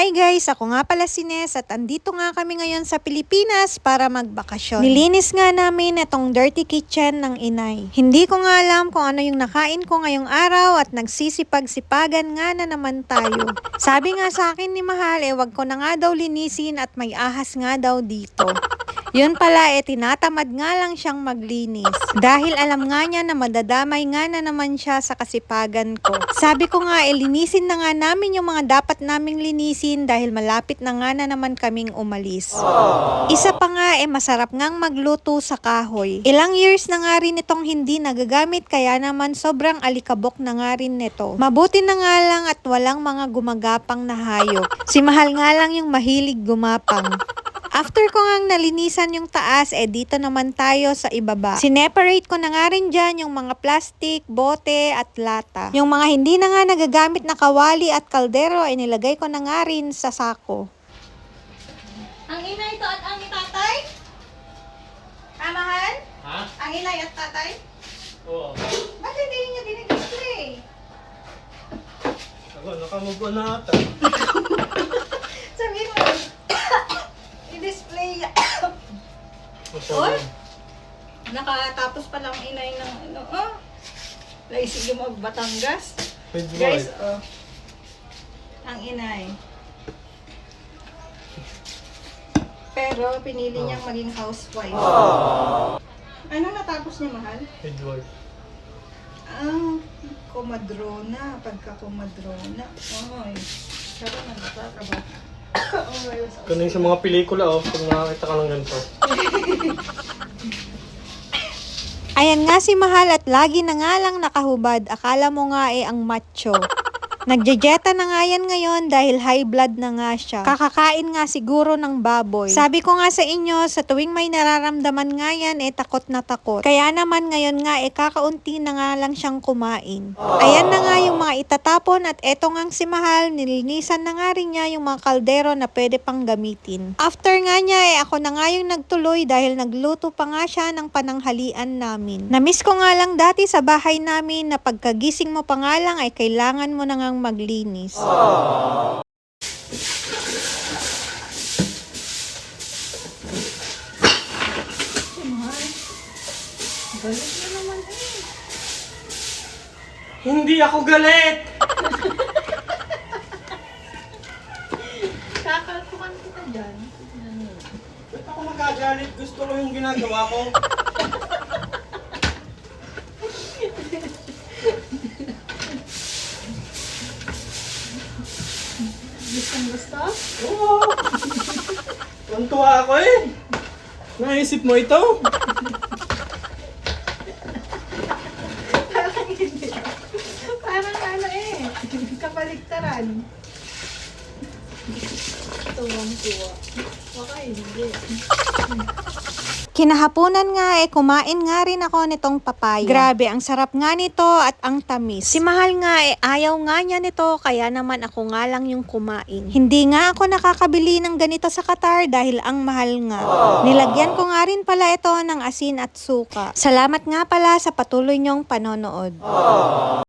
Hi guys, ako nga pala si Nes at andito nga kami ngayon sa Pilipinas para magbakasyon. Nilinis nga namin itong dirty kitchen ng inay. Hindi ko nga alam kung ano yung nakain ko ngayong araw at nagsisipag-sipagan nga na naman tayo. Sabi nga sa akin ni Mahal, eh wag ko na nga daw linisin at may ahas nga daw dito. Yun pala, eh, tinatamad nga lang siyang maglinis. Dahil alam nga niya na madadamay nga na naman siya sa kasipagan ko. Sabi ko nga, eh, linisin na nga namin yung mga dapat naming linisin dahil malapit na nga na naman kaming umalis. Isa pa nga, eh, masarap ngang magluto sa kahoy. Ilang years na nga rin itong hindi nagagamit, kaya naman sobrang alikabok na nga rin nito. Mabuti na nga lang at walang mga gumagapang na hayop. Si Mahal nga lang yung mahilig gumapang. After ko ngang nalinisan yung taas, eh dito naman tayo sa ibaba. Sineparate ko na nga rin dyan yung mga plastic, bote at lata. Yung mga hindi na nga nagagamit na kawali at kaldero, ay nilagay ko na nga rin sa sako. Ang inay to at ang tatay? Ha, mahal? Ha? Ang inay at tatay? Oo. Ba't hindi niya dinidisplay? Ako, nakamove on na ata. Nakatapos pa lang inay ng ano, oh. Laisig yung mag Batangas. With Guys, white. oh. Ang inay. Pero pinili niyang maging housewife. Ano natapos niya, mahal? White. Ah, komadrona. Pagka komadrona. Oy. Pero nagtatrabaho. oh, ayos. Ganun sa mga pelikula, oh. Pag nakakita ka ng ganito. Ayan nga si Mahal at lagi na nga lang nakahubad. Akala mo nga eh ang macho. Nagjejeta na nga yan ngayon dahil high blood na nga siya. Kakakain nga siguro ng baboy. Sabi ko nga sa inyo, sa tuwing may nararamdaman nga yan, eh takot na takot. Kaya naman ngayon nga, eh kakaunti na nga lang siyang kumain. Ayan na nga yung itatapon at eto ngang si Mahal, nilinisan na nga rin niya yung mga kaldero na pwede pang gamitin. After nga niya, eh ako na nga yung nagtuloy dahil nagluto pa nga siya ng pananghalian namin. Namiss ko nga lang dati sa bahay namin na pagkagising mo pa nga lang ay kailangan mo na ngang maglinis. Galit naman eh. Hindi ako galit! Kakalpukan kita dyan. Ba't ako magagalit? Gusto ko yung ginagawa ko. Gustong gusto? Oo! Tuntua ako eh! Naisip mo ito? Parang hindi. Parang ano eh. Kabaliktaran. Tuwang-tuwa. Baka hindi. Kinahaponan nga eh, kumain nga rin ako nitong papaya. Grabe, ang sarap nga nito at ang tamis. Si Mahal nga eh, ayaw nga niya nito, kaya naman ako nga lang yung kumain. Hindi nga ako nakakabili ng ganito sa Qatar dahil ang mahal nga. Nilagyan ko nga rin pala ito ng asin at suka. Salamat nga pala sa patuloy niyong panonood.